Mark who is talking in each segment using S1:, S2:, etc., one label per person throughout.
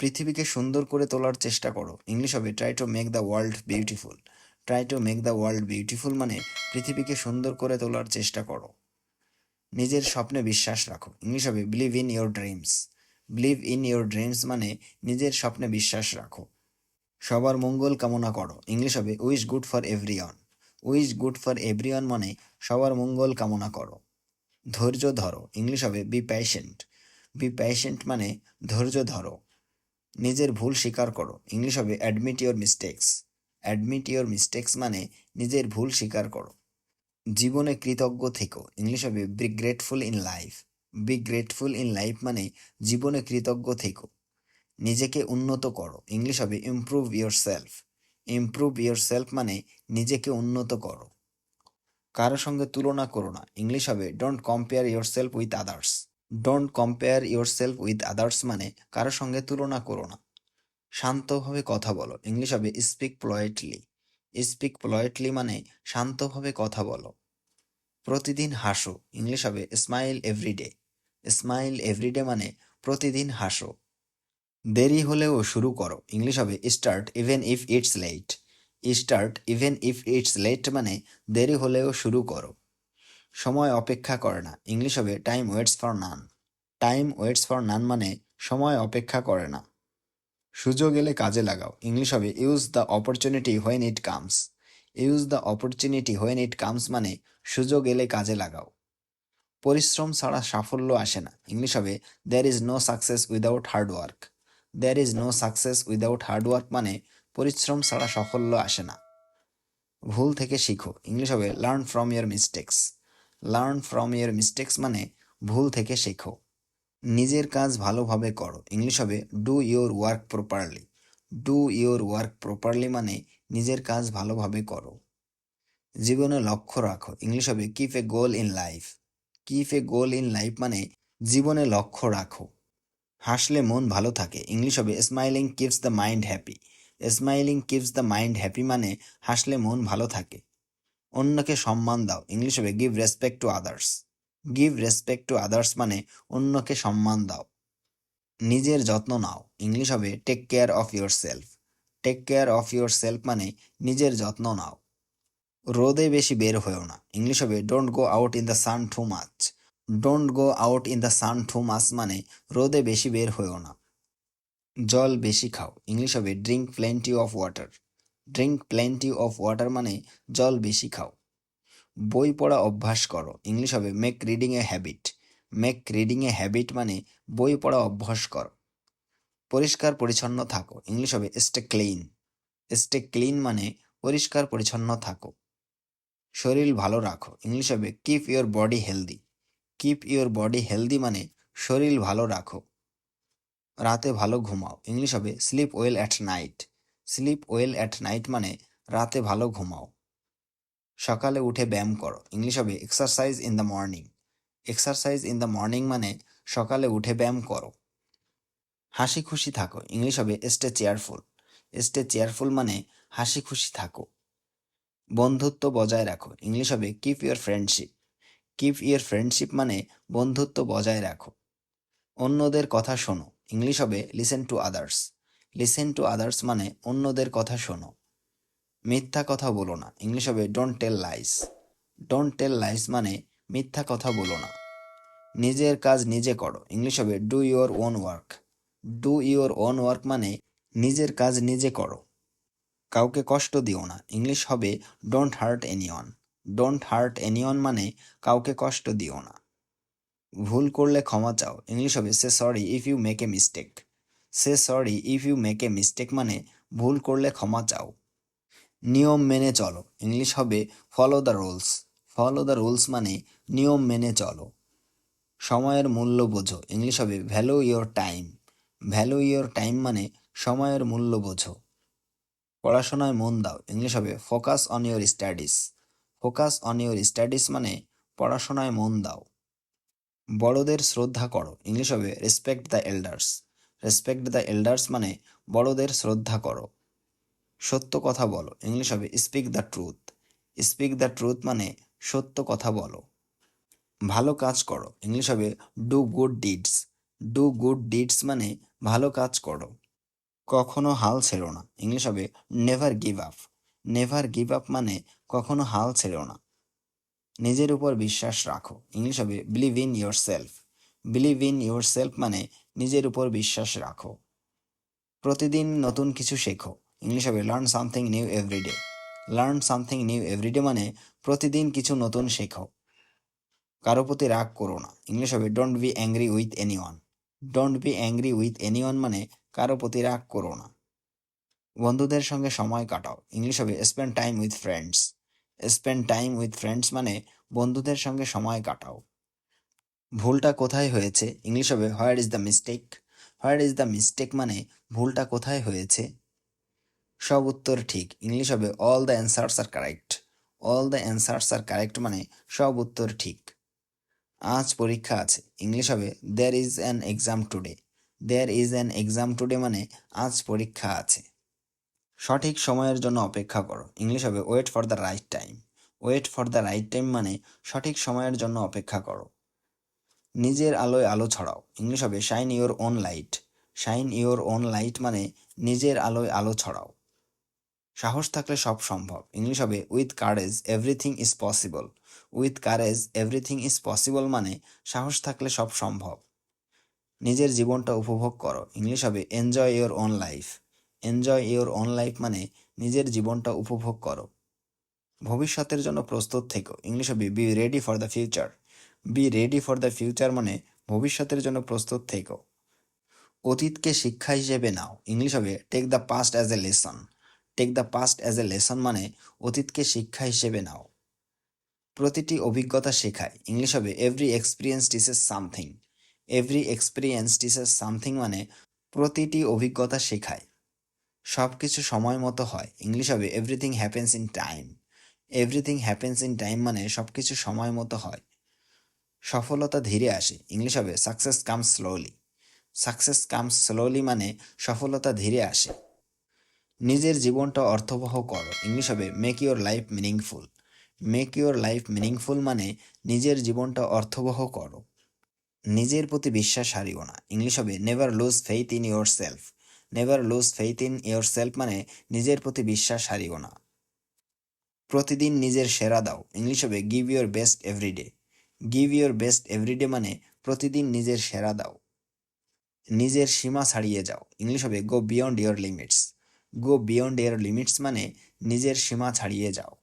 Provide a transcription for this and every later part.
S1: পৃথিবীকে সুন্দর করে তোলার চেষ্টা করো। ইংলিশ হবে try to make the world beautiful try to make the world beautiful মানে পৃথিবীকে সুন্দর করে তোলার চেষ্টা করো। নিজের স্বপ্নে বিশ্বাস রাখো। ইংলিশ হবে believe in your dreams believe in your dreams মানে নিজের স্বপ্নে বিশ্বাস রাখো। সবার মঙ্গল কামনা করো। ইংলিশ হবে wish good for everyone wish good for everyone মানে সবার মঙ্গল কামনা করো। ধৈর্য ধরো। ইংলিশ হবে বি প্যাশেন্ট বি প্যাশেন্ট মানে ধৈর্য ধরো। নিজের ভুল স্বীকার করো। ইংলিশ হবে admit your mistakes admit your mistakes মানে নিজের ভুল স্বীকার করো। জীবনে কৃতজ্ঞ থেকো। ইংলিশ হবে be grateful in life be grateful in life মানে জীবনে কৃতজ্ঞ থেকো। নিজেকে উন্নত করো। ইংলিশ হবে improve your self improve your self মানে নিজেকে উন্নত করো। কারও সঙ্গে তুলনা করো না। ইংলিশ হবে don't compare your self with others don't compare your self with others মানে কারোর সঙ্গে তুলনা করো না। শান্তভাবে কথা বলো। ইংলিশ হবে স্পিক প্লয়েটলি স্পিক প্লয়েটলি মানে শান্তভাবে কথা বলো। প্রতিদিন হাসো। ইংলিশ হবে স্মাইল এভরিডে স্মাইল এভরিডে মানে প্রতিদিন হাসো। দেরি হলেও শুরু করো। ইংলিশ হবে start even if it's late start even if it's late মানে দেরি হলেও শুরু করো। সময় অপেক্ষা করে না। ইংলিশ হবে time waits for none time waits for none মানে সময় অপেক্ষা করে না। সুযোগ এলে কাজে লাগাও। ইংলিশ হবে use the opportunity when it comes use the opportunity when it comes মানে সুযোগ এলে কাজে লাগাও। পরিশ্রম ছাড়া সাফল্য আসে না। ইংলিশ হবে there is no success without hard work there is no success without hard work মানে পরিশ্রম ছাড়া সাফল্য আসে না। ভুল থেকে শিখো। ইংলিশ হবে learn from your mistakes learn from your mistakes মানে ভুল থেকে শেখো। নিজের কাজ ভালোভাবে করো। ইংলিশ হবে do your work properly do your work properly মানে নিজের কাজ ভালোভাবে করো। জীবনে লক্ষ্য রাখো। ইংলিশ হবে keep a goal in life keep a goal in life মানে জীবনে লক্ষ্য রাখো। হাসলে মন ভালো থাকে। ইংলিশ হবে smiling keeps the mind happy smiling keeps the mind happy মানে হাসলে মন ভালো থাকে। অন্যকে সম্মান দাও। ইংলিশ হবে give respect to others give respect to others মানে অন্যকে সম্মান দাও। নিজের যত্ন নাও। ইংলিশ হবে take care of your self take care of your self মানে নিজের যত্ন নাও। রোদে বেশি বের হয়েও না। ইংলিশ হবে don't go out in the sun too much don't go out in the sun too much মানে রোদে বেশি বের হয়েও না। জল বেশি খাও। ইংলিশ হবে drink plenty of water drink plenty of water মানে জল বেশি খাও। বই পড়া অভ্যাস করো। ইংলিশ হবে make reading a habit make reading a habit মানে বই পড়া অভ্যাস করো। পরিষ্কার পরিচ্ছন্ন থাকো। ইংলিশ হবে স্টে ক্লিন স্টে ক্লিন মানে পরিষ্কার পরিচ্ছন্ন থাকো। শরীর ভালো রাখো। ইংলিশ হবে keep your body healthy keep your body healthy মানে শরীর ভালো রাখো। রাতে ভালো ঘুমাও। ইংলিশ হবে sleep well at night sleep well at night মানে রাতে ভালো ঘুমাও। সকালে উঠে ব্যায়াম করো। ইংলিশ হবে exercise in the morning exercise in the morning মানে সকালে উঠে ব্যায়াম করো। হাসি খুশি থাকো। ইংলিশ হবে স্টে চেয়ারফুল স্টে চেয়ারফুল মানে হাসি খুশি থাকো। বন্ধুত্ব বজায় রাখো। ইংলিশ হবে keep your friendship keep your friendship মানে বন্ধুত্ব বজায় রাখো। অন্যদের কথা শোনো। ইংলিশ হবে listen to others listen to others মানে অন্যদের কথা শোনো। মিথ্যা কথা বলো না। ইংলিশ হবে don't tell lies don't tell lies মানে মিথ্যা কথা বলো না। নিজের কাজ নিজে করো। ইংলিশ হবে do your own work do your own work মানে নিজের কাজ নিজে করো। কাউকে কষ্ট দিও না। ইংলিশ হবে don't hurt anyone don't hurt anyone মানে কাউকে কষ্ট দিও না। ভুল করলে ক্ষমা চাও। ইংলিশ হবে say sorry if you make a mistake say sorry if you make a mistake মানে ভুল করলে ক্ষমা চাও। নিয়ম মেনে চলো। ইংলিশ হবে follow the rules follow the rules মানে নিয়ম মেনে চলো। সময়ের মূল্য বোঝো। ইংলিশ হবে value your time value your time মানে সময়ের মূল্য বোঝো। পড়াশোনায় মন দাও। ইংলিশ হবে focus on your studies focus on your studies মানে পড়াশোনায় মন দাও। বড়দের শ্রদ্ধা করো। ইংলিশ হবে respect the elders respect the elders মানে বড়দের শ্রদ্ধা করো। সত্য কথা বলো, ইংলিশ হবে speak the truth speak the truth মানে সত্য কথা বলো। ভালো কাজ করো, ইংলিশ হবে do good deeds do good deeds মানে ভালো কাজ করো। কখনো হাল ছেড়ো না, ইংলিশ হবে never give up never give up মানে কখনো হাল ছেড়ো না। নিজের উপর বিশ্বাস রাখো, ইংলিশ হবে believe in yourself believe in yourself মানে নিজের উপর বিশ্বাস রাখো। প্রতিদিন নতুন কিছু শেখো। ইংলিশ হবে learn something new every day learn something new every day মানে প্রতিদিন কিছু নতুন শেখো। কারও প্রতি রাগ করো না। ইংলিশ হবে don't be angry with anyone don't be angry with anyone মানে কারও প্রতি রাগ করো না। বন্ধুদের সঙ্গে সময় কাটাও। ইংলিশ হবে spend time with friends spend time with friends মানে বন্ধুদের সঙ্গে সময় কাটাও। ভুলটা কোথায় হয়েছে? ইংলিশ হবে where is the mistake where is the mistake মানে ভুলটা কোথায় হয়েছে? সব উত্তর ঠিক। ইংলিশ হবে all the answers are correct all the answers are correct মানে সব উত্তর ঠিক। আজ পরীক্ষা আছে। ইংলিশ হবে there is an exam today there is an exam today মানে আজ পরীক্ষা আছে। সঠিক সময়ের জন্য অপেক্ষা করো। ইংলিশ হবে wait for the right time wait for the right time মানে সঠিক সময়ের জন্য অপেক্ষা করো। নিজের আলোয় আলো ছড়াও। ইংলিশ হবে shine your own light shine your own light মানে নিজের আলোয় আলো ছড়াও। সাহস থাকলে সব সম্ভব। ইংলিশ হবে with courage everything is possible with courage everything is possible মানে সাহস থাকলে সব সম্ভব। নিজের জীবনটা উপভোগ করো। ইংলিশ হবে enjoy your own life enjoy your own life মানে নিজের জীবনটা উপভোগ করো। ভবিষ্যতের জন্য প্রস্তুত থেকো। ইংলিশ হবে be ready for the future be ready for the future মানে ভবিষ্যতের জন্য প্রস্তুত থেকো। অতীতকে শিক্ষা হিসেবে নাও। ইংলিশ হবে take the past as a lesson take the past as a lesson মানে অতীতকে শিক্ষা হিসেবে নাও। প্রতিটি অভিজ্ঞতা শেখায়। ইংলিশ হবে every experience teaches something every experience teaches something মানে প্রতিটি অভিজ্ঞতা শেখায়। সব কিছু সময় মতো হয়। ইংলিশ হবে everything happens in time everything happens in time মানে সব কিছু সময় মতো হয়। সফলতা ধীরে আসে। ইংলিশ হবে success come slowly success come slowly মানে সফলতা ধীরে আসে। নিজের জীবনটা অর্থবহ করো। ইংলিশ হবে make your life meaningful make your life meaningful মানে নিজের জীবনটা অর্থবহ করো। নিজের প্রতি বিশ্বাস হারিও না। ইংলিশ হবে never lose faith in yourself never lose faith in yourself মানে নিজের প্রতি বিশ্বাস হারিও না। প্রতিদিন নিজের সেরা দাও। ইংলিশ হবে give your best every day give your best every day মানে প্রতিদিন নিজের সেরা দাও। নিজের সীমা ছাড়িয়ে যাও। ইংলিশ হবে go beyond your limits go beyond your limits মানে নিজের সীমা ছাড়িয়ে যাও।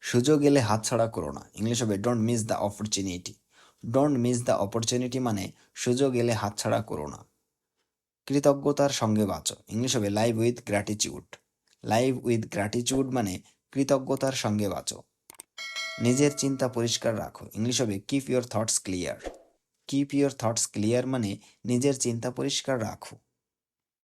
S1: সুযোগ এলে হাতছাড়া করো না। ইংলিশ হবে don't miss the opportunity don't miss the opportunity মানে সুযোগ এলে হাতছাড়া করো না। কৃতজ্ঞতার সঙ্গে বাঁচো। ইংলিশ হবে live with gratitude live with gratitude মানে কৃতজ্ঞতার সঙ্গে বাঁচো। নিজের চিন্তা পরিষ্কার রাখো। ইংলিশ হবে keep your thoughts clear keep your thoughts clear মানে নিজের চিন্তা পরিষ্কার রাখো।